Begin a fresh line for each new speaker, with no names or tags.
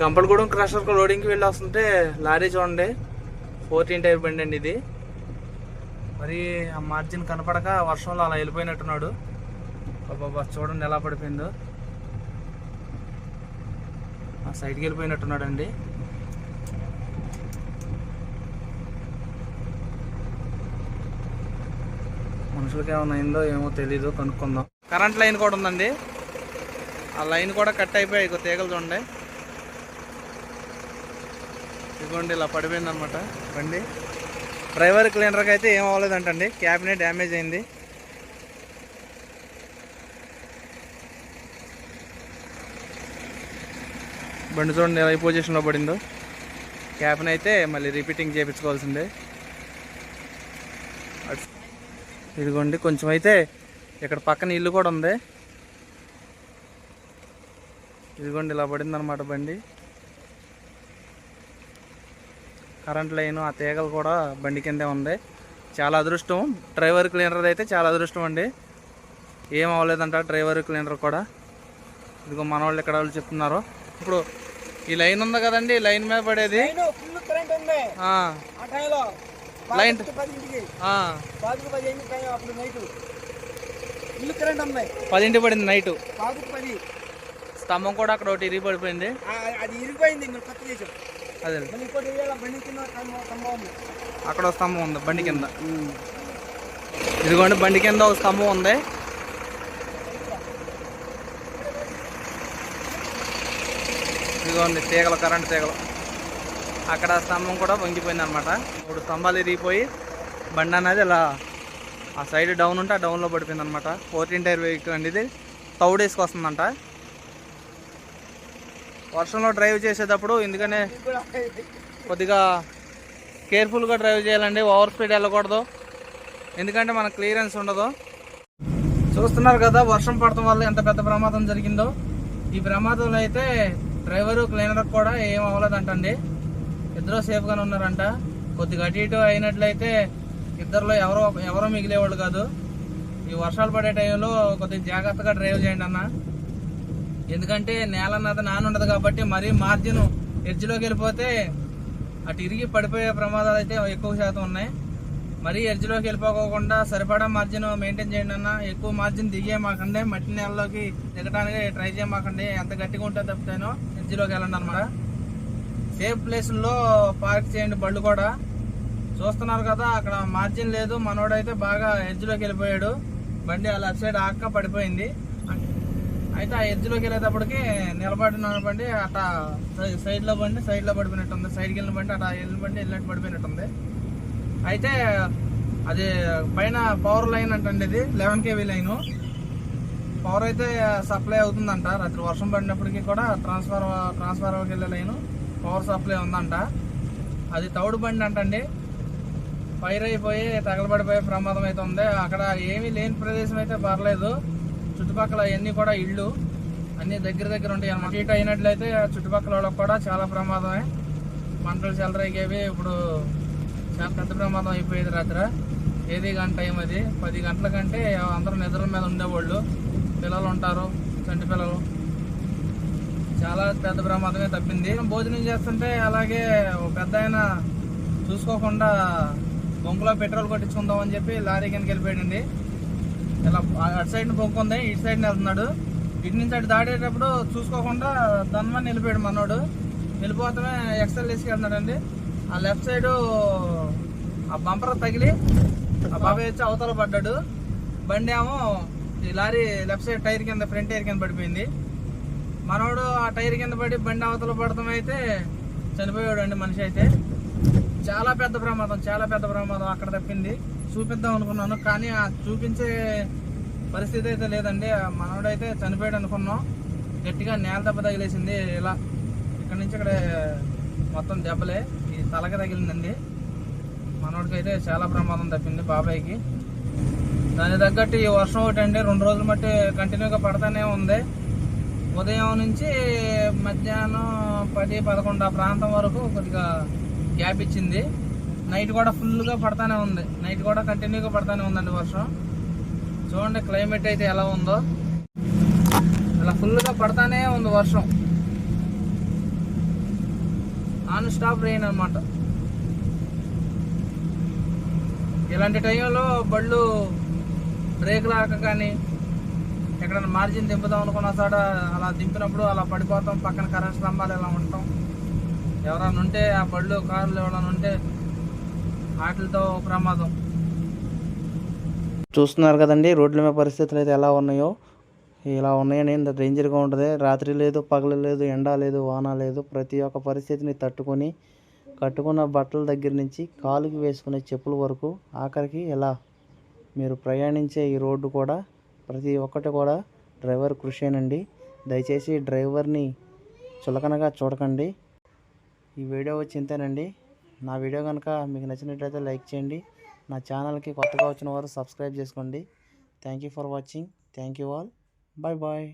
Gampalagudem crusher లోడింగ్కి వెళ్ళి వస్తుంటే lorry చూడండి. ఫోర్టీన్ టైర్ బండి అండి ఇది. మరి ఆ మార్జిన్ కనపడక వర్షంలో అలా వెళ్ళిపోయినట్టున్నాడు. బాబా చూడండి ఎలా పడిపోయిందో. ఆ సైడ్కి వెళ్ళిపోయినట్టున్నాడు అండి మనుషులకి ఏమైనా అయిందో ఏమో తెలీదు కనుక్కుందాం. కరెంట్ లైన్ కూడా ఉందండి. ఆ లైన్ కూడా కట్ అయిపోయి తీగలు చూడండి. ఇదిగోండి ఇలా పడిపోయింది అనమాట బండి. డ్రైవర్ క్లీనర్కి అయితే ఏం అవ్వలేదంటండి. క్యాబ్నే డ్యామేజ్ అయింది. బండి చూడండి ఎలా పొజిషన్లో పడిందో. క్యాబ్ని అయితే మళ్ళీ రిపీటింగ్ చేయించుకోవాల్సిందే. ఇదిగోండి కొంచెం అయితే ఇక్కడ పక్కన ఇల్లు కూడా ఉంది. ఇదిగోండి ఇలా పడింది అనమాట బండి. కరెంట్ లైన్ ఆ తీగలు కూడా బండి కిందే ఉంది. చాలా అదృష్టం. డ్రైవర్ క్లీనర్ అయితే చాలా అదృష్టం అండి. ఏం అవ్వలేదంట డ్రైవర్ క్లీనర్ కూడా. ఇదిగో మన వాళ్ళు ఇక్కడ వాళ్ళు చెప్తున్నారు. ఇప్పుడు ఈ లైన్ ఉంది కదండి లైన్ మీద పడేది. లైన్ పదింటి పడింది నైట్. స్తంభం కూడా అక్కడ ఒకటి ఇరిగి పడిపోయింది
అది ఇరిగిపోయింది మీరు కొత్త చేసాం
అదే. అక్కడ ఒక స్తంభం ఉంది బండి కింద. ఇదిగోండి బండి కింద ఒక స్తంభం ఉంది. ఇదిగోండి తీగలు కరెంట్ తీగలు. అక్కడ స్తంభం కూడా వంగిపోయింది అనమాట మూడు స్తంభాలు ఇరిగిపోయి బండి అనేది ఇలా ఆ సైడ్ డౌన్ ఉంటే ఆ డౌన్లో పడిపోయింది అనమాట ఫోర్టీన్ టైర్ వెహికల్ అండి ఇది. తౌడేసుకొస్తుందంట వర్షంలో డ్రైవ్ చేసేటప్పుడు ఎందుకనే కొద్దిగా కేర్ఫుల్గా డ్రైవ్ చేయాలండి ఓవర్ స్పీడ్ వెళ్ళకూడదు. ఎందుకంటే మనకు క్లియరెన్స్ ఉండదు. చూస్తున్నారు కదా వర్షం పడటం వల్ల ఎంత పెద్ద ప్రమాదం జరిగిందో. ఈ ప్రమాదంలో అయితే డ్రైవరు క్లీనర్ కూడా ఏం అవ్వలేదంటండి. ఇద్దరు సేఫ్గానే ఉన్నారంట. కొద్దిగా అటు ఇటు అయినట్లయితే ఇద్దరులో ఎవరో ఎవరో మిగిలేవాళ్ళు కాదు. ఈ వర్షాలు పడే టైంలో కొద్దిగా జాగ్రత్తగా డ్రైవ్ చేయండి అన్న. ఎందుకంటే నేల అన్నది నానుండదు కాబట్టి మరీ మార్జిన్ ఎడ్జ్లోకి వెళ్ళిపోతే అటు ఇరిగి పడిపోయే ప్రమాదాలు అయితే ఎక్కువ శాతం ఉన్నాయి. మరీ ఎడ్జ్లోకి వెళ్ళిపోకుండా సరిపడా మార్జిన్ మెయింటైన్ చేయండి అన్న ఎక్కువ మార్జిన్ దిగేయమాకండి మట్టి నేలలోకి దిగడానికి ట్రై చేయమాకండి ఎంత గట్టిగా ఉంటే తప్పితేనో ఎడ్జ్లోకి వెళ్ళండి అనమాట సేఫ్ ప్లేస్లో పార్క్ చేయండి బళ్ళు కూడా. చూస్తున్నారు కదా అక్కడ మార్జిన్ లేదు మనోడైతే బాగా ఎడ్జ్లోకి వెళ్ళిపోయాడు. బండి ఆ లెఫ్ట్ సైడ్ ఆక్క పడిపోయింది. అయితే ఆ ఎడ్జ్లోకి వెళ్ళేటప్పటికి నిలబడిన బండి అట్లా సైడ్లో బండి సైడ్లో పడిపోయినట్టుంది. సైడ్కి వెళ్ళిన బండి అట్లా వెళ్ళిన బండి వెళ్ళినట్టు పడిపోయినట్టుంది. అయితే అది పైన పవర్ లైన్ అంటండి ఇది లెవెన్ కేవీ లైను పవర్ అయితే సప్లై అవుతుందంట. రాత్రి వర్షం పడినప్పటికీ కూడా ట్రాన్స్ఫర్ ట్రాన్స్ఫార్మర్కి వెళ్ళే లైను పవర్ సప్లై ఉందంట. అది తౌడు బండి అంటండి. ఫైర్ అయిపోయి తగలబడిపోయే ప్రమాదం అయితే ఉంది. అక్కడ ఏమీ లేని ప్రదేశం అయితే పర్లేదు. చుట్టుపక్కల అవన్నీ కూడా ఇళ్ళు అన్ని దగ్గర దగ్గర ఉంటాయి అన్నమాట. ఇటు అయినట్లయితే ఆ చుట్టుపక్కల వాళ్ళకి కూడా చాలా ప్రమాదమే. మంటలు చెలరేగేవి ఇప్పుడు చాలా పెద్ద ప్రమాదం అయిపోయేది రాత్ర. ఏది గంట టైం అది. పది గంటల కంటే అందరూ నిద్ర మీద ఉండేవాళ్ళు. పిల్లలు ఉంటారు చంటి పిల్లలు. చాలా పెద్ద ప్రమాదమే తప్పింది. భోజనం చేస్తుంటే అలాగే ఒక పెద్ద ఆయన చూసుకోకుండా బొంకులో పెట్రోల్ కొట్టించుకుందాం అని చెప్పి లారీ కిందకి వెళ్ళిపోయాడండి. ఇలా అటు సైడ్ బొంకు ఉంది ఇటు సైడ్ వెళ్తున్నాడు. ఇటు నుంచి అటు దాటేటప్పుడు చూసుకోకుండా దన్మని నిలిపోయాడు మనోడు. నిలిపోతమే ఎక్సెల్ తీసుకెళ్తున్నాడండి ఆ లెఫ్ట్ సైడ్ ఆ బంపర్ తగిలి ఆ బాబాయ్ వచ్చి అవతల పడ్డాడు. బండి ఏమో ఈ లారీ లెఫ్ట్ సైడ్ టైర్ కింద ఫ్రంట్ టైర్ కింద పడిపోయింది. మనోడు ఆ టైర్ కింద పడి బండి అవతల పడతాం అయితే చనిపోయాడు అండి మనిషి అయితే. చాలా పెద్ద ప్రమాదం చాలా పెద్ద ప్రమాదం అక్కడ తప్పింది. చూపిద్దాం అనుకున్నాను కానీ ఆ చూపించే పరిస్థితి అయితే లేదండి. ఆ చనిపోయాడు అనుకున్నాం. గట్టిగా నేల దెబ్బ తగిలేసింది ఇలా. ఇక్కడ నుంచి ఇక్కడ మొత్తం దెబ్బలే. ఈ తలకి తగిలిందండి. మనోడికి అయితే చాలా ప్రమాదం తప్పింది బాబాయ్కి. దాని తగ్గట్టు ఈ వర్షం ఒకటి అండి. రెండు రోజులు మట్టి కంటిన్యూగా పడతానే ఉంది. ఉదయం నుంచి మధ్యాహ్నం పది పదకొండు ఆ ప్రాంతం వరకు కొద్దిగా గ్యాప్ ఇచ్చింది. నైట్ కూడా ఫుల్గా పడతానే ఉంది. నైట్ కూడా కంటిన్యూగా పడతానే ఉందండి వర్షం. చూడండి క్లైమేట్ అయితే ఎలా ఉందో. అలా ఫుల్గా పడతానే ఉంది వర్షం. నాన్ స్టాప్ రెయిన్ అనమాట ఇలాంటి టైంలో బళ్ళు బ్రేక్ రాక కానీ ఎక్కడైనా మార్జిన్ దింపుదాం అనుకున్న చోట అలా దింపినప్పుడు అలా పడిపోతాం. పక్కన కరెంట్ స్తంభాలు ఇలా ఉంటాం ఎవరైనా ఉంటే ఆ బళ్ళు కార్లు ఎవరైనా ఉంటే వాటితో ప్రమాదం. చూస్తున్నారు కదండి రోడ్ల మీద పరిస్థితులు అయితే ఎలా ఉన్నాయో. ఇలా ఉన్నాయని ఇంత డేంజర్గా ఉంటుంది. రాత్రి లేదు పగలు లేదు ఎండ లేదు వాన లేదు. ప్రతి ఒక్క పరిస్థితిని తట్టుకొని కట్టుకున్న బట్టల దగ్గర నుంచి కాలుకి వేసుకునే చెప్పుల వరకు ఆఖరికి ఎలా? మీరు ప్రయాణించే ఈ రోడ్డు కూడా ప్రతి ఒక్కటి కూడా డ్రైవర్ కృషేనండి. దయచేసి డ్రైవర్ని చులకనగా చూడకండి. ఈ వీడియో వచ్చి ఇంతేనండి నా వీడియో కనుక మీకు నచ్చినట్లయితే లైక్ చేయండి. నా ఛానల్కి కొత్తగా వచ్చిన వారు సబ్స్క్రైబ్ చేసుకోండి. Thank you for watching thank you all bye bye